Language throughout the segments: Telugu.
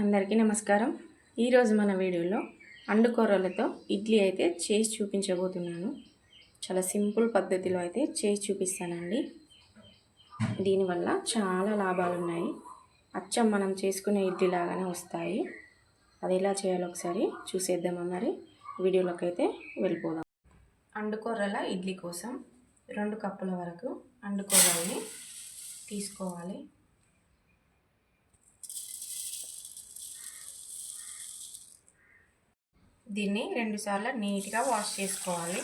అందరికీ నమస్కారం. ఈరోజు మన వీడియోలో అండుకూరలతో ఇడ్లీ అయితే చేసి చూపించబోతున్నాను. చాలా సింపుల్ పద్ధతిలో అయితే చేసి చూపిస్తానండి. దీనివల్ల చాలా లాభాలు ఉన్నాయి. అచ్చం మనం చేసుకునే ఇడ్లీ లాగానే వస్తాయి. అది ఎలా చేయాలో ఒకసారి చూసేద్దామా మరి? వీడియోలోకి అయితే వెళ్ళిపోదాం. అండుకూరల ఇడ్లీ కోసం రెండు కప్పుల వరకు అండుకూరల్ని తీసుకోవాలి. దీన్ని రెండుసార్లు నీట్గా వాష్ చేసుకోవాలి.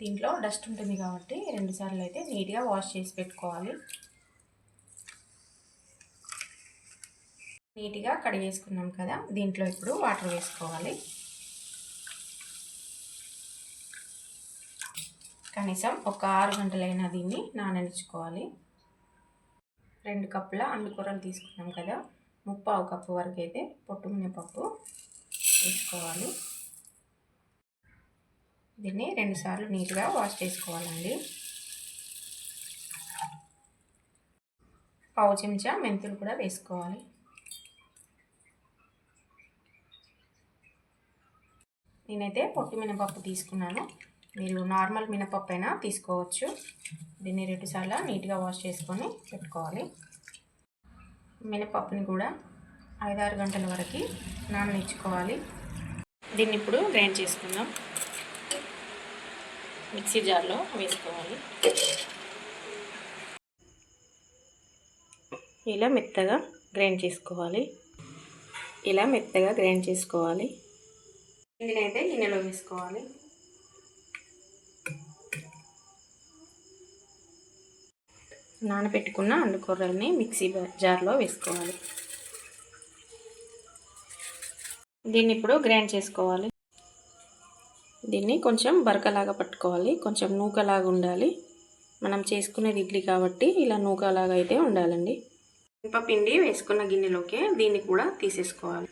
దీంట్లో డస్ట్ ఉంటుంది కాబట్టి రెండుసార్లు అయితే నీట్గా వాష్ చేసి పెట్టుకోవాలి. నీట్గా కడిగేసుకున్నాం కదా దీంట్లో ఇప్పుడు వాటర్ వేసుకోవాలి. కనీసం ఒక ఆరు గంటలైనా దీన్ని నాననిచ్చుకోవాలి. రెండు కప్పుల అండుకూరలు తీసుకున్నాం కదా. ముప్పావు కప్పు వరకు అయితే పొట్టు మినపప్పు వేసుకోవాలి. దీన్ని రెండుసార్లు నీట్గా వాష్ చేసుకోవాలండి. పావు చెంచా మెంతులు కూడా వేసుకోవాలి. నేనైతే పొట్టు మినపప్పు తీసుకున్నాను. మీరు నార్మల్ మినపప్పు అయినా తీసుకోవచ్చు. దీన్ని రెండు సార్లు నీట్గా వాష్ చేసుకొని పెట్టుకోవాలి. మినపప్పుని కూడా ఐదారు గంటల వరకు నాననిచ్చుకోవాలి. దీన్ని ఇప్పుడు గ్రైండ్ చేసుకుందాం. మిక్సీ జార్లో వేసుకోవాలి. ఇలా మెత్తగా గ్రైండ్ చేసుకోవాలి. ఇలా మెత్తగా గ్రైండ్ చేసుకోవాలి. దీనైతే గిన్నెలో వేసుకోవాలి. నానబెట్టుకున్న అండుకూరల్ని మిక్సీ జార్లో వేసుకోవాలి. దీన్ని ఇప్పుడు గ్రైండ్ చేసుకోవాలి. దీన్ని కొంచెం బరకలాగా పట్టుకోవాలి. కొంచెం నూకలాగా ఉండాలి. మనం చేసుకునేది ఇడ్లీ కాబట్టి ఇలా నూకలాగా అయితే ఉండాలండి. పిండి వేసుకున్న గిన్నెలోకి దీన్ని కూడా తీసేసుకోవాలి.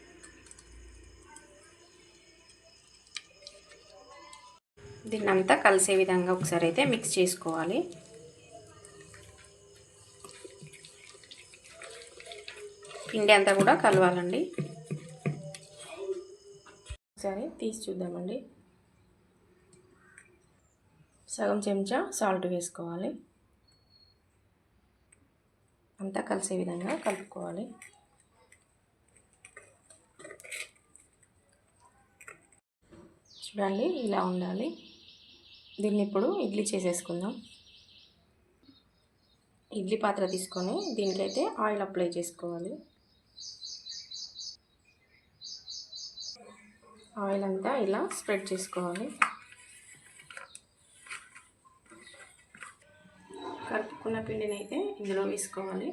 దీన్నంతా కలిసే విధంగా ఒకసారి అయితే మిక్స్ చేసుకోవాలి. పిండి అంతా కూడా కలవాలండి. ఒకసారి తీసి చూద్దామండి. సగం చెంచా సాల్ట్ వేసుకోవాలి. అంతా కలిసే విధంగా కలుపుకోవాలి. చూడండి ఇలా ఉండాలి. దీన్ని ఇప్పుడు ఇడ్లీ చేసేసుకుందాం. ఇడ్లీ పాత్ర తీసుకొని దీనికైతే ఆయిల్ అప్లై చేసుకోవాలి. ఆయిల్ అంతా ఇలా స్ప్రెడ్ చేసుకోవాలి. కలుపుకున్న పిండిని అయితే ఇందులో వేసుకోవాలి.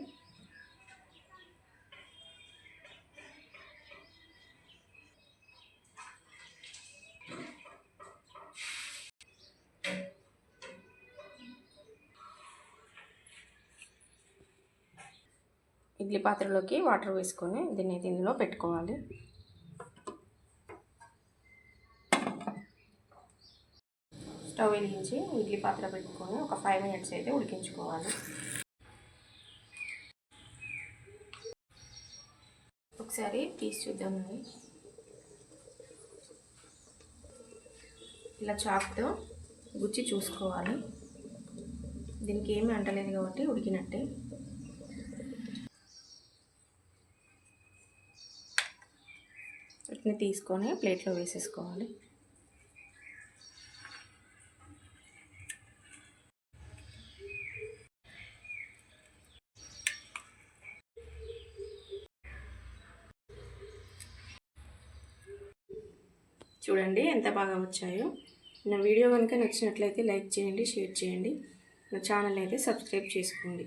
ఇడ్లీ పాత్రలోకి వాటర్ వేసుకొని దీన్ని అయితే ఇందులో పెట్టుకోవాలి. స్టవ్ వెలిగించి ఇడ్లీ పాత్ర పెట్టుకొని ఒక ఫైవ్ మినిట్స్ అయితే ఉడికించుకోవాలి. ఒకసారి తీసి చూద్దామండి ఇలా చాక్తో గుచ్చి చూసుకోవాలి. దీనికి ఏమీ అంటలేదు కాబట్టి ఉడికినట్టే. వీటిని తీసుకొని ప్లేట్లో వేసేసుకోవాలి. చూడండి ఎంత బాగా వచ్చాయో. నా వీడియో కనుక నచ్చినట్లయితే లైక్ చేయండి షేర్ చేయండి. నా ఛానల్ అయితే సబ్స్క్రైబ్ చేసుకోండి.